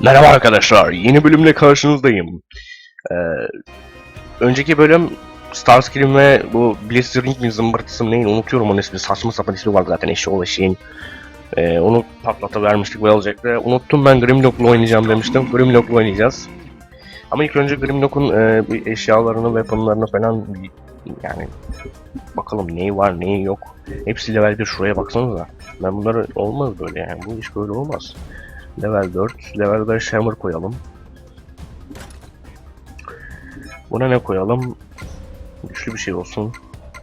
Merhaba arkadaşlar, yeni bölümle karşınızdayım. Ee, önceki bölüm Starscream ve bu Blizzarding mi zımbırtısı neyin unutuyorum onun ismini saçma sapan ismi var zaten eşi eşeğin. Ee, onu patlata vermiştik ve alacaktı. Unuttum ben Grimlock'la oynayacağım demiştim. Grimlock'la oynayacağız. Ama ilk önce Grimlock'un e, eşyalarını, weaponlarını falan yani bakalım neyi var neyi yok. Hepsi level 1 şuraya baksanıza. Ben bunları olmaz böyle yani bu iş böyle olmaz. Level 4, level 5 hammer koyalım. Buna ne koyalım? Güçlü bir şey olsun.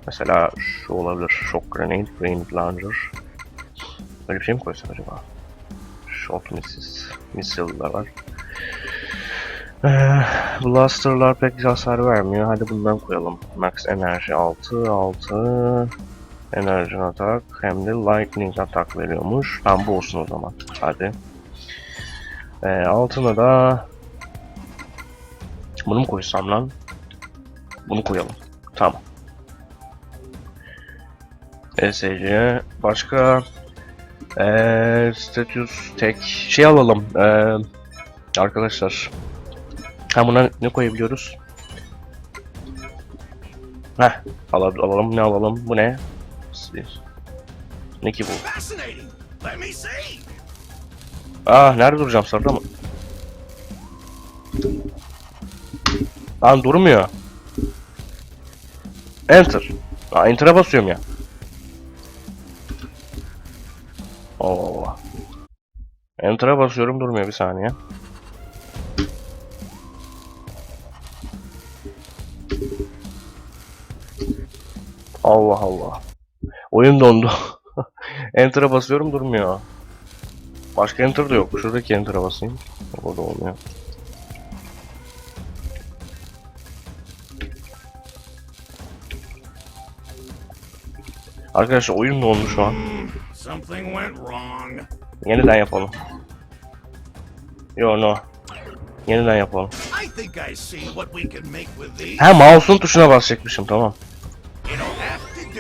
Mesela şu olabilir. Shock Grenade, Grenade Launcher. Böyle bir şey mi koysak acaba? Shot Missiles, Missile'lar var. Ee, Blaster'lar pek hasar vermiyor. Hadi bundan koyalım. Max enerji 6, 6. Enerji atak hem de lightning atak veriyormuş. Tamam bu olsun o zaman. Hadi. Ee, altına da bunu mu koysam lan? Bunu koyalım. Tamam. ESC başka ee, status tek şey alalım. Ee, arkadaşlar. Ha buna ne koyabiliyoruz? Heh, al alalım ne alalım? Bu ne? Ne ki bu? Ah nerede duracağım sarıda mı? Lan durmuyor. Enter. Aa, enter'a basıyorum ya. Allah Allah. Enter'a basıyorum durmuyor bir saniye. Allah Allah. Oyun dondu. Enter'a basıyorum durmuyor. Başka enter de yok. Şuradaki enter'a basayım. O da olmuyor. Arkadaşlar oyun ne oldu şu an? Yeniden yapalım. Yo no. Yeniden yapalım. Ha mouse'un tuşuna basacakmışım tamam.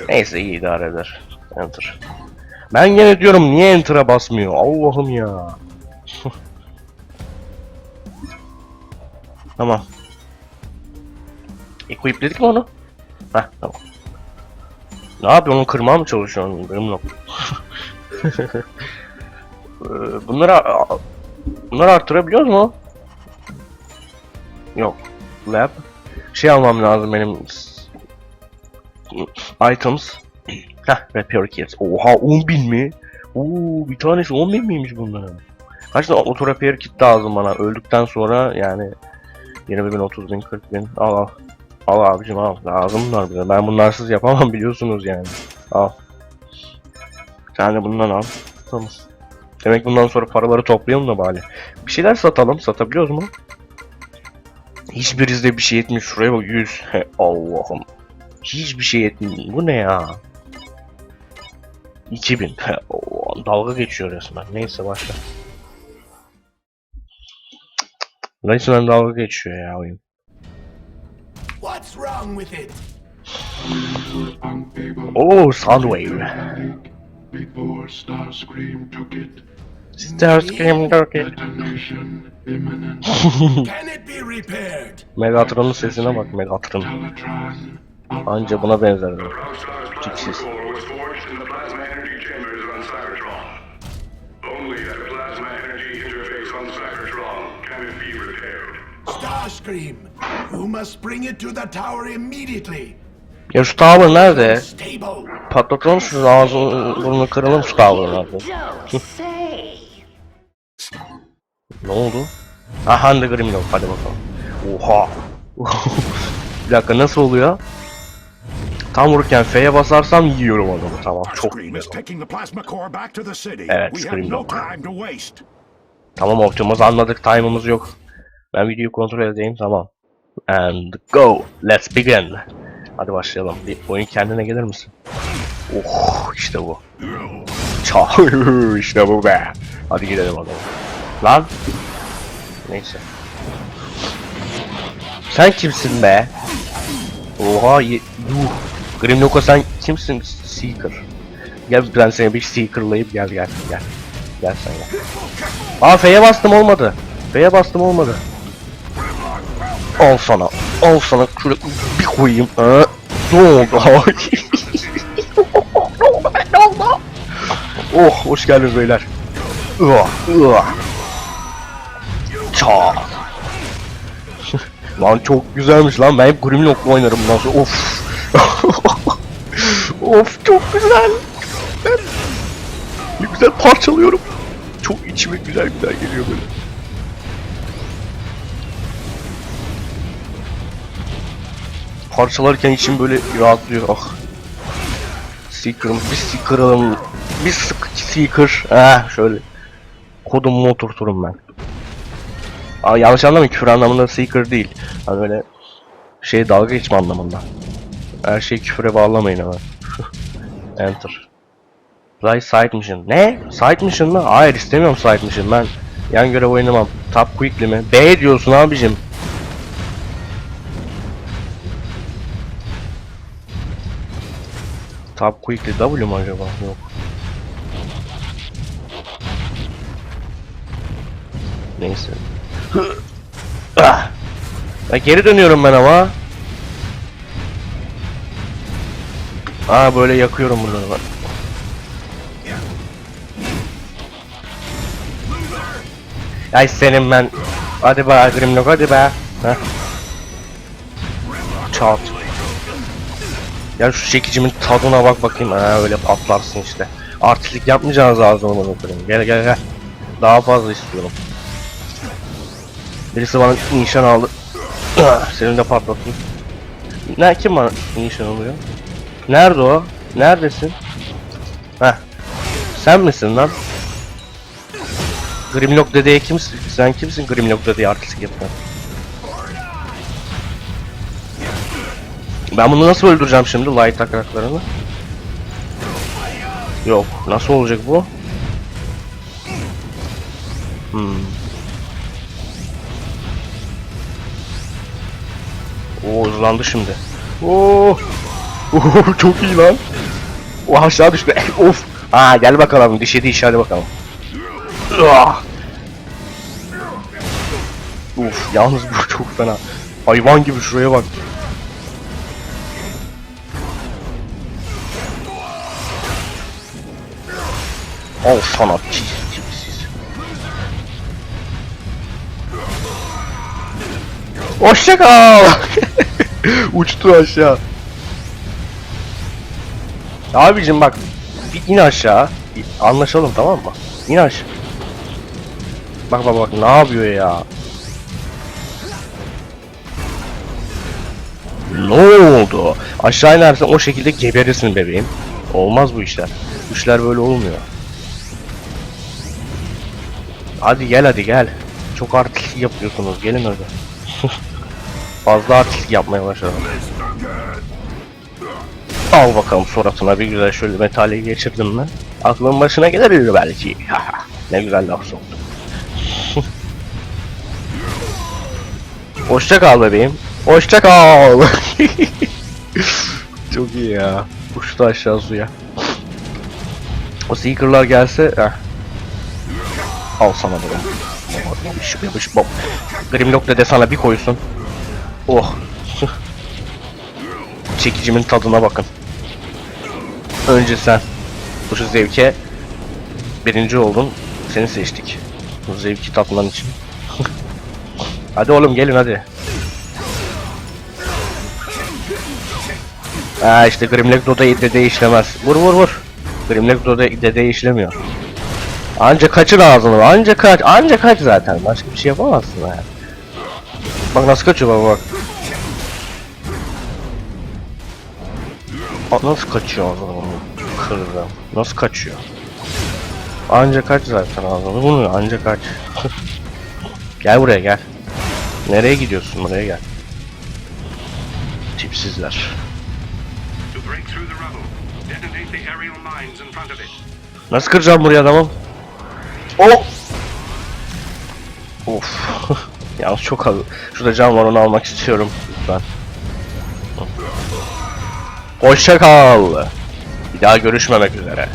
Neyse iyi idare eder. Enter. Ben yine diyorum niye enter'a basmıyor? Allah'ım ya. tamam. Equipledik mi onu? Heh tamam. Ne yapıyorsun? Onu kırmaya mı çalışıyorsun? Grimlock. Ee, bunları bunları arttırabiliyor mu? Yok. Lab. Şey almam lazım benim. Items. Heh, repair kit. Oha 10.000 mi? Oo, bir tanesi 10.000 miymiş bunların? Kaç tane auto repair kit lazım bana öldükten sonra yani 20 bin, 30 bin, 40 bin al al. Al abicim al. Lazım bunlar bize. Ben bunlarsız yapamam biliyorsunuz yani. Al. Bir tane bundan al. Tamam. Demek bundan sonra paraları toplayalım da bari. Bir şeyler satalım. Satabiliyoruz mu? Hiçbirizde bir şey yetmiyor. Şuraya bak 100. He, Allah'ım. Hiçbir şey yetmiyor. Bu ne ya? 2000. He, oo, dalga geçiyor resmen. Neyse başla. Resmen dalga geçiyor ya oyun. What's wrong with it? Oo Soundwave. Starscream took it? Megatron'un sesine bak Megatron. Anca buna benzer. Tipsiz. Starscream, you must bring it to the tower immediately. Ya şu tower nerede? Patlatalım şu ağzını burnunu kıralım şu. Don't say. Ne oldu? Aha da Grimlock hadi bakalım. Oha. bir dakika nasıl oluyor? Tam vururken F'ye basarsam yiyorum adamı tamam çok city. Evet, Scream yok. waste. Tamam Optimus anladık time'ımız yok. Ben videoyu kontrol edeyim tamam. And go. Let's begin. Hadi başlayalım. Bir oyun kendine gelir misin? Oh işte bu. Ça işte bu be. Hadi gidelim adamı. Lan. Neyse. Sen kimsin be? Oha yuh. Grimlock'a sen kimsin? Seeker. Gel ben seni bir Seeker'layıp gel gel gel. Gel sen gel. Aa F'ye bastım olmadı. B'ye bastım olmadı. Al sana. Al sana. Şöyle bir koyayım. Ha. Ne oldu? Ne oldu? Oh hoş geldiniz beyler. Ua, ua. Ça. lan çok güzelmiş lan. Ben hep Grimlock'la oynarım bundan sonra. Of. of çok güzel. Ne güzel parçalıyorum. Çok içime güzel güzel geliyor böyle. Parçalarken içim böyle rahatlıyor. Ah. Seeker'ım, bir Seeker'ım, bir sık Seeker. Ah şöyle. Kodumu oturturum ben. Aa, yanlış anlamayın küfür anlamında Seeker değil. Hani böyle şey dalga geçme anlamında. Her şeyi küfüre bağlamayın ama. Enter. Right side mission. Ne? Side mission mı? Hayır istemiyorum side mission. Ben yan görev oynamam. Top quickly mi? B diyorsun abicim. Top quickly W mu acaba? Yok. Neyse. Ah! Ya geri dönüyorum ben ama. Aa böyle yakıyorum buraları bak. Ay senin ben. Hadi be Grimlock hadi be. Heh. Çat. Ya şu çekicimin tadına bak bakayım. Ha öyle atlarsın işte. Artistlik yapmayacağınız lazım onu bakayım. Gel gel gel. Daha fazla istiyorum. Birisi bana nişan aldı. Senin de patlatın. Ne kim bana nişan alıyor? Nerede o? Neredesin? Heh. Sen misin lan? Grimlock dedeye kimsin? Sen kimsin Grimlock dedeye artistlik yapan? Ben bunu nasıl öldüreceğim şimdi light akaraklarını? Yok. Nasıl olacak bu? Hmm. Oo hızlandı şimdi. Oo. Oo çok iyi lan. O aşağı düştü. of. Aa gel bakalım dişe diş hadi bakalım. Ah. Uf yalnız bu çok fena. Hayvan gibi şuraya bak. Al sana tipsiz. Hoşça kal. Uçtu aşağı. Abicim bak in aşağı. Anlaşalım tamam mı? İn aşağı. Bak bak bak ne yapıyor ya? Ne oldu? Aşağı inersen o şekilde geberirsin bebeğim. Olmaz bu işler. Bu işler böyle olmuyor. Hadi gel hadi gel. Çok artistlik yapıyorsunuz. Gelin hadi. Fazla artistlik yapmaya başladım. Al bakalım suratına bir güzel şöyle metali geçirdim mi? Aklın başına gelir belki. ne güzel laf soktum. Hoşça kal bebeğim. Hoşça kal. Çok iyi ya. Uçtu aşağı suya. O Seeker'lar gelse heh. Al sana bunu. Yapış yapış bom. Grimlock de sana bir koysun. Oh. Çekicimin tadına bakın. Önce sen. Bu şu zevke birinci oldun. Seni seçtik. Bu zevki tatman için. hadi oğlum gelin hadi. Aa işte Grimlock Doda dede işlemez. Vur vur vur. Grimlock Doda dede işlemiyor. Anca kaçır ağzını. Anca kaç. Anca kaç zaten. Başka bir şey yapamazsın yani. Bak nasıl kaçıyor bak bak. Aa, Nasıl kaçıyor ağzını bunu? Kırdım. Nasıl kaçıyor? Anca kaç zaten ağzını. Bunu anca kaç. gel buraya gel. Nereye gidiyorsun buraya gel. Tipsizler. Nasıl kıracağım buraya adamım? O. Of. Yalnız çok az. Şurada cam var onu almak istiyorum. Lütfen. Hoşça kal. Bir daha görüşmemek üzere.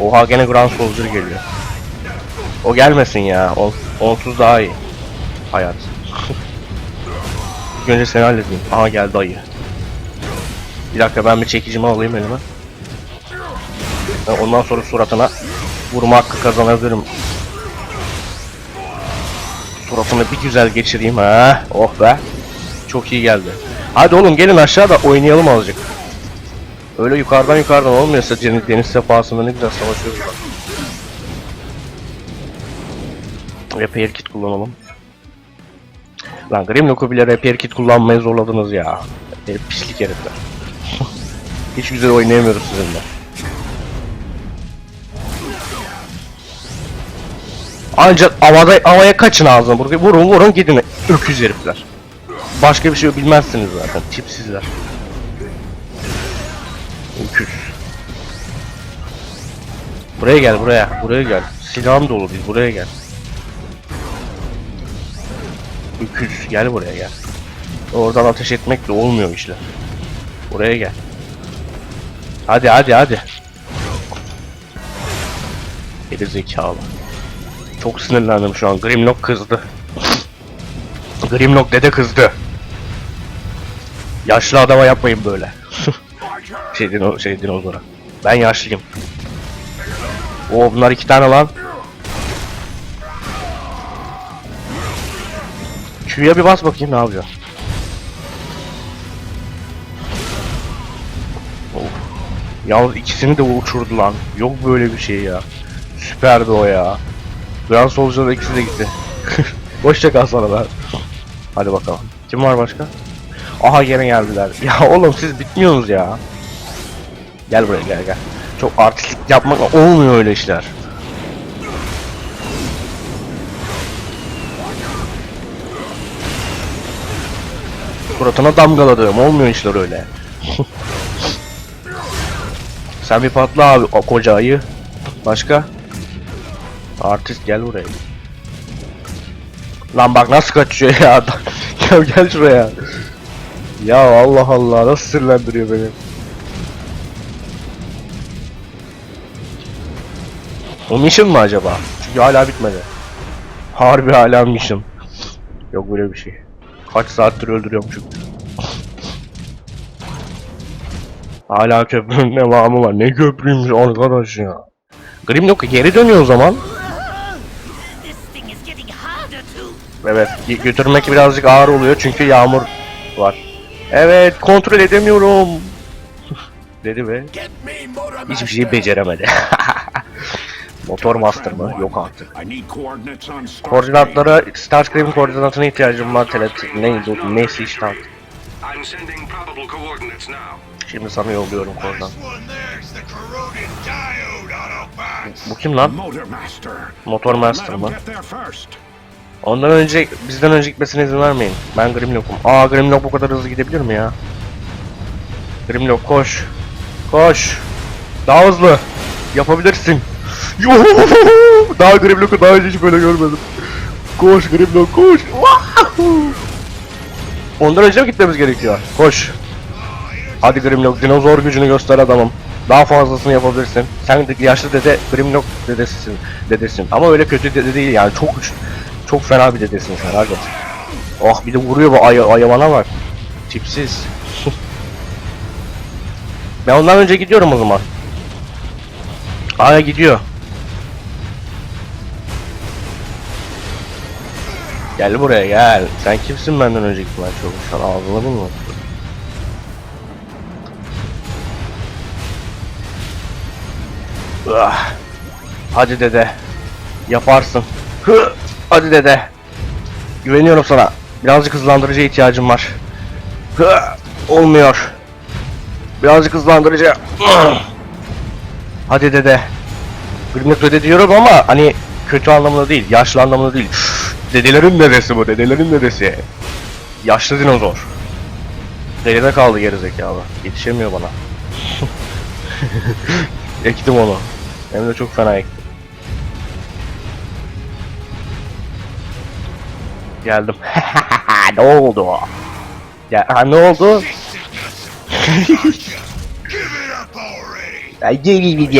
Oha gene Grand Soldier geliyor. O gelmesin ya. O, onsuz daha iyi. Hayat. Önce seni halledeyim. Aha geldi ayı. Bir dakika ben bir çekicimi alayım elime. Ondan sonra suratına vurma hakkı kazanabilirim. Suratını bir güzel geçireyim ha. Oh be. Çok iyi geldi. Hadi oğlum gelin aşağıda oynayalım azıcık. Öyle yukarıdan yukarıdan olmuyorsa deniz, sefasında ne güzel savaşıyoruz bak. Repair kit kullanalım. Lan Grimlock'u bile repair kit kullanmaya zorladınız ya. E, pislik herifler. Hiç güzel oynayamıyoruz sizinle. Ancak havada havaya kaçın ağzına vurun vurun vurun gidin öküz herifler. Başka bir şey bilmezsiniz zaten tipsizler. Öküz. Buraya gel buraya buraya gel. Silahım dolu biz buraya gel. Öküz gel buraya gel. Oradan ateş etmekle olmuyor işler. Buraya gel. Hadi hadi hadi. Geri zekalı. Çok sinirlendim şu an. Grimlock kızdı. Grimlock dede kızdı. Yaşlı adama yapmayın böyle. şey, dino, şey dinozora. Ben yaşlıyım. Oo bunlar iki tane lan. Q'ya bir bas bakayım ne yapıyor. Of. Yalnız ikisini de uçurdu lan. Yok böyle bir şey ya. Süperdi o ya. Grand Soldier'da ikisi de gitti. Hoşça kal sana da. Hadi bakalım. Kim var başka? Aha gene geldiler. Ya oğlum siz bitmiyorsunuz ya. Gel buraya gel gel. Çok artistlik yapmak olmuyor öyle işler. Suratına damgaladım. Olmuyor işler öyle. Sen bir patla abi o koca ayı. Başka? Artist gel buraya. Lan bak nasıl kaçıyor ya. ya gel şuraya. Ya Allah Allah nasıl sinirlendiriyor beni. O mission mı acaba? Çünkü hala bitmedi. Harbi hala mission. Yok böyle bir şey. Kaç saattir öldürüyorum çünkü. Hala köprünün devamı var. Ne köprüymüş arkadaş ya. Grimlock'a geri dönüyor o zaman. Evet gö- götürmek birazcık ağır oluyor çünkü yağmur var. Evet kontrol edemiyorum. Dedi ve hiçbir şeyi beceremedi. Motor Master mı? Yok artık. Koordinatlara Starscream koordinatına ihtiyacım var. Tele neydi? Neyse işte artık. Şimdi sana yolluyorum koordinat. Bu kim lan? Motor Master. Mı? Ondan önce bizden önce gitmesine izin vermeyin. Ben Grimlock'um. Aa Grimlock bu kadar hızlı gidebilir mi ya? Grimlock koş. Koş. Daha hızlı. Yapabilirsin. Daha Grimlock'u daha önce hiç böyle görmedim. Koş Grimlock koş. Ondan önce mi gitmemiz gerekiyor? Koş. Hadi Grimlock dinozor gücünü göster adamım. Daha fazlasını yapabilirsin. Sen yaşlı dede Grimlock dedesisin. Dedesin. Ama öyle kötü dede değil yani çok güç- çok fena bir dedesin sen hadi. Oh bir de vuruyor bu ay ayavana bak. Tipsiz. ben ondan önce gidiyorum o zaman. Aya gidiyor. Gel buraya gel. Sen kimsin benden önce gitmeye çalışan ağzını bulma. Ah. Hadi dede. Yaparsın. Hı. Hadi dede. Güveniyorum sana. Birazcık hızlandırıcıya ihtiyacım var. Hı. Olmuyor. Birazcık hızlandırıcı. Hadi dede. Grimlock dede diyorum ama hani kötü anlamında değil, yaşlı anlamında değil. Dedelerin dedesi bu, dedelerin dedesi. Yaşlı dinozor. Geride kaldı gerizekalı. Yetişemiyor bana. Ektim onu. Hem de çok fena ektim. Geldim. ne oldu? Ya ha, ne oldu? Ay, geri bir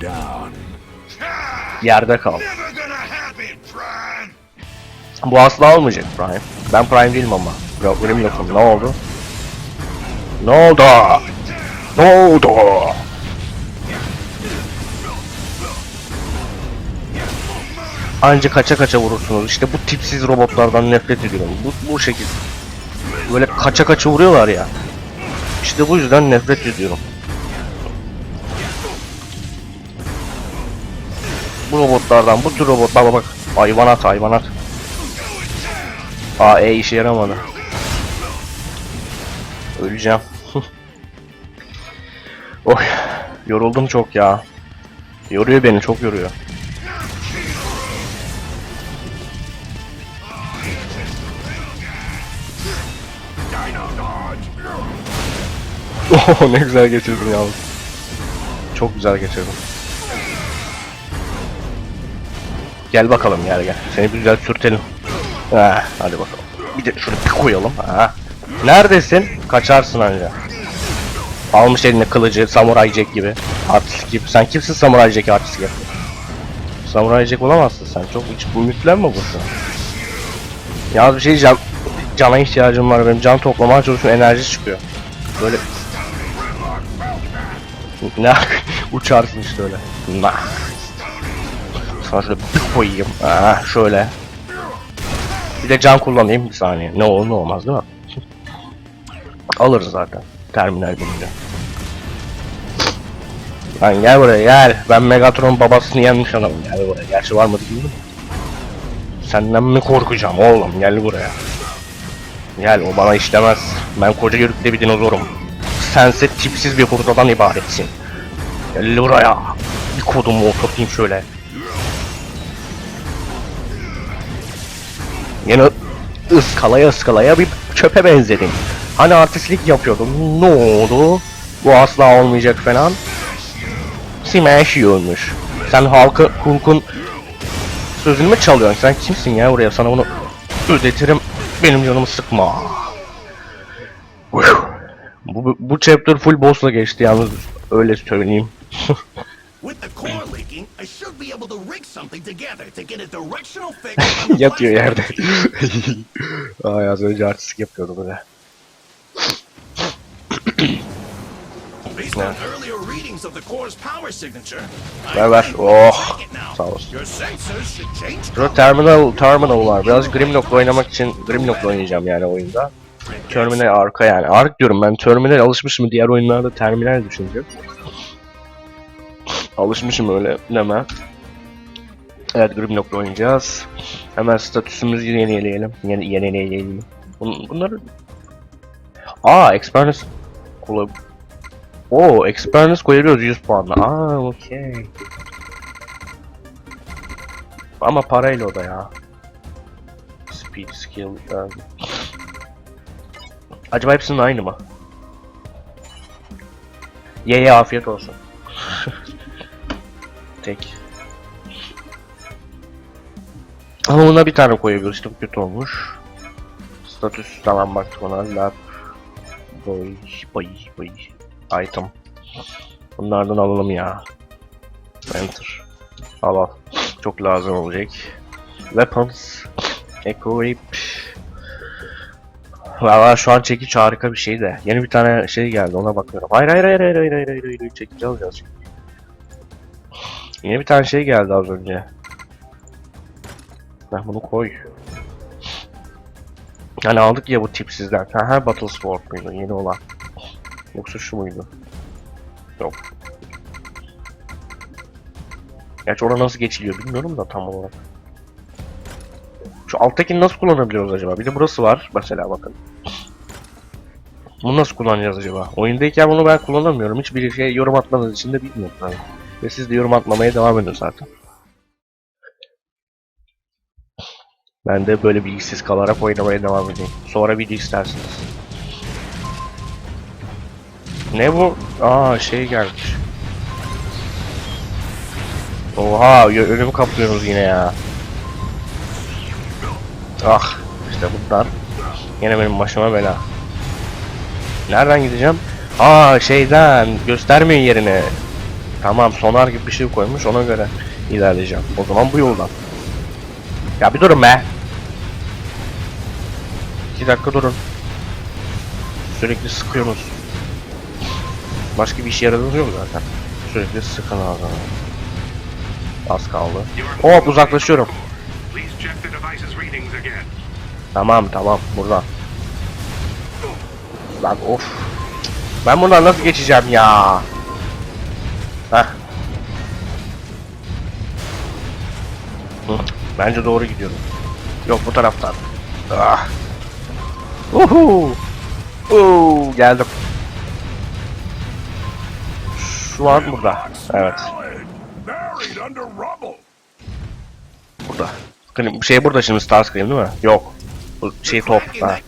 down. Ah, Yerde kal. Bu asla olmayacak Prime. Ben Prime değilim ama. Benim yokum. Ne oldu? Ne oldu? Ne oldu? Anca kaça kaça vurursunuz. İşte bu tipsiz robotlardan nefret ediyorum. Bu, bu şekilde. Böyle kaça kaça vuruyorlar ya. İşte bu yüzden nefret ediyorum. Bu robotlardan, bu tür robotlar bak. Hayvanat hayvanat. Aa E işe yaramadı. Öleceğim. Oy. Yoruldum çok ya. Yoruyor beni çok yoruyor. Oh ne güzel geçirdim yalnız. Çok güzel geçirdim. Gel bakalım gel gel. Seni bir güzel sürtelim. Ha, hadi bakalım. Bir de şunu bir koyalım. Ha. Neredesin? Kaçarsın anca. Almış eline kılıcı, samuray jack gibi. Artist gibi. Sen kimsin samuray jack artist gibi? Samuray jack olamazsın sen. Çok hiç bu yüklenme boşuna. Yalnız bir şey diyeceğim. Cana ihtiyacım var benim. Can toplamaya çalışıyorum enerji çıkıyor. Böyle ne uçarsın işte öyle. Nah. Sana şöyle bir koyayım. Ah şöyle. Bir de can kullanayım bir saniye. Ne olur ne olmaz değil mi? Alırız zaten. Terminal bilince. Lan gel buraya gel. Ben Megatron babasını yenmiş adamım. Gel buraya. Gerçi var mı bilmiyorum. Senden mi korkacağım oğlum? Gel buraya. Gel o bana işlemez. Ben koca yörükte bir dinozorum. Sense tipsiz bir hurdadan ibaretsin. Gel buraya. Bir kodumu oturtayım şöyle. Yine ıskalaya ıskalaya bir çöpe benzedin. Hani artistlik yapıyordun. Ne oldu? Bu asla olmayacak falan. Smash yiyormuş. Sen halkı Hulk'un sözünü mü çalıyorsun? Sen kimsin ya buraya? Sana bunu ödetirim. Benim canımı sıkma. Uyuh. Bu, bu, chapter full boss'la geçti yalnız öyle söyleyeyim. Yatıyor yerde. Ay az önce artistik yapıyordu böyle. Based on earlier readings of the core's power signature, Ver ver. Oh. Sağ change Şurada terminal, terminal var. Biraz Grimlock'la oynamak için Grimlock'la oynayacağım yani oyunda. Terminal arka yani. Ark diyorum ben. Terminal alışmışım diğer oyunlarda terminal düşünce. Alışmışım öyle deme. Evet Grimlock'la oynayacağız. Hemen statüsümüzü yenileyelim. Yeni yenileyelim. Bun bunları... Aa experience... Kola... Oo experience koyabiliyoruz 100 puanla. Aa okey. Ama parayla o da ya. Speed, skill, um... Acaba hepsinin aynı mı? Ye ye afiyet olsun. Tek. Ama buna bir tane koyabiliriz. Bu kötü olmuş. Statüs tamam baktık ona. Lab. Boy, boy, boy. Item. Bunlardan alalım ya. Enter. Al al. Çok lazım olacak. Weapons. Equip. Valla şu an çekiç harika bir şey de. Yeni bir tane şey geldi ona bakıyorum. Hayır hayır hayır hayır hayır hayır hayır hayır, çekici alacağız. Yeni bir tane şey geldi az önce. Ben bunu koy. Hani aldık ya bu tipsizden. Ha ha Battle Sword muydu yeni olan? Yoksa şu muydu? Yok. Gerçi orada nasıl geçiliyor bilmiyorum da tam olarak. Şu alttakini nasıl kullanabiliyoruz acaba? Bir de burası var mesela bakın. Bunu nasıl kullanacağız acaba? Oyundayken bunu ben kullanamıyorum. Hiçbir şey yorum atmanız için de bilmiyorum tabii. Ve siz de yorum atmamaya devam edin zaten. Ben de böyle bilgisiz kalarak oynamaya devam edeyim. Sonra video istersiniz. Ne bu? Aa şey gelmiş. Oha önümü kaplıyorsunuz yine ya. Ah işte bunlar. Yine benim başıma bela. Nereden gideceğim? Aa şeyden göstermiyor yerini. Tamam sonar gibi bir şey koymuş ona göre ilerleyeceğim. O zaman bu yoldan. Ya bir durun be. İki dakika durun. Sürekli sıkıyorsunuz. Başka bir işe yaradığınız yok zaten. Sürekli sıkın ağzına. Az kaldı. Hop uzaklaşıyorum. Tamam tamam burada. Lan of. Ben buradan nasıl geçeceğim ya? Heh. Bence doğru gidiyorum. Yok bu taraftan. Ah. Uhu. Uhu, geldim. Şu an burada. Evet. Burada. Şey burada şimdi Starscream değil mi? Yok. Bu şey top. Ha.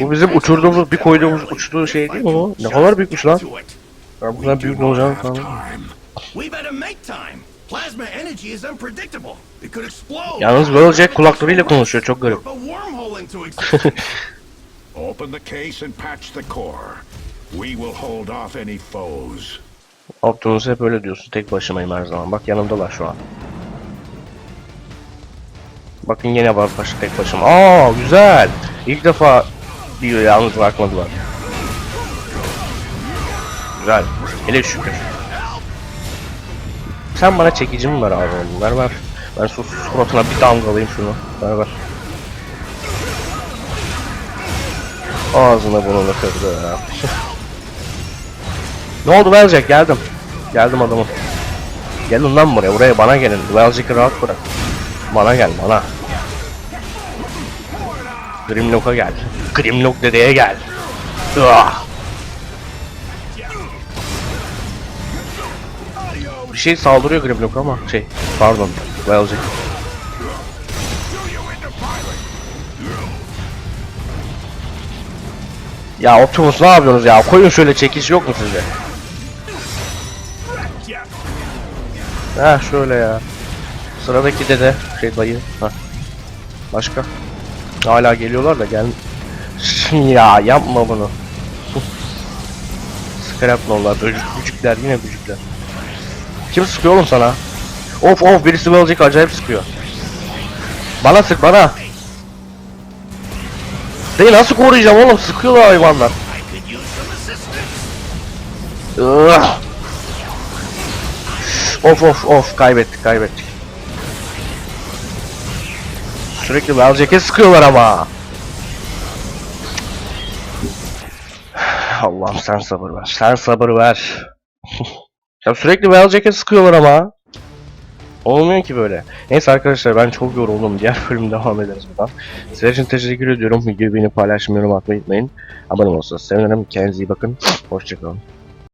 Bu bizim uçurduğumuz, bir koyduğumuz uçtuğu şey değil mi o? Ne kadar büyükmüş lan. Ben bundan büyük ne olacağını explode. Yalnız Welljack kulaklarıyla konuşuyor çok garip. Open the case and patch the core. We will hold off any foes. Optimus hep öyle diyorsun. Tek başımayım her zaman. Bak yanımdalar şu an. Bakın yine var baş tek başıma. Aa güzel. İlk defa diyor yalnız bırakmadılar. Güzel. Hele şükür. Sen bana çekici mi ver abi oğlum? Ver ver. Ben sus suratına bir damgalayayım şunu. Ver ver. Ağzına burnunu kırdı ya. ne oldu Velecek? Geldim. Geldim adamım. Gelin lan buraya. Buraya bana gelin. Velecek'i rahat bırak. Bana gel bana. Grimlock'a gel. Grimlock dedeye gel. Ah! Bir şey saldırıyor Grimlock ama şey pardon Velecek. Ya Optimus ne yapıyorsunuz ya? Koyun şöyle çekiş yok mu sizde? Ha şöyle ya. Sıradaki dede şey dayı. Ha. Başka? Hala geliyorlar da gel. ya yapma bunu. Scrapnollar, böcük, bücükler yine bücükler. Kim sıkıyor oğlum sana? Of of birisi Velecek acayip sıkıyor. Bana sık bana. Seni nasıl koruyacağım oğlum? Sıkıyorlar hayvanlar. Of of of kaybettik kaybettik. Sürekli Velecek'e sıkıyorlar ama. Allah'ım sen sabır ver. Sen sabır ver. ya sürekli Velecek'e sıkıyorlar ama. Olmuyor ki böyle. Neyse arkadaşlar ben çok yoruldum. Diğer bölüm devam ederiz buradan. Sizler için teşekkür ediyorum. Videoyu beğenip paylaşmayı, yorum atmayı unutmayın. Abone olursanız sevinirim. Kendinize iyi bakın. Hoşçakalın.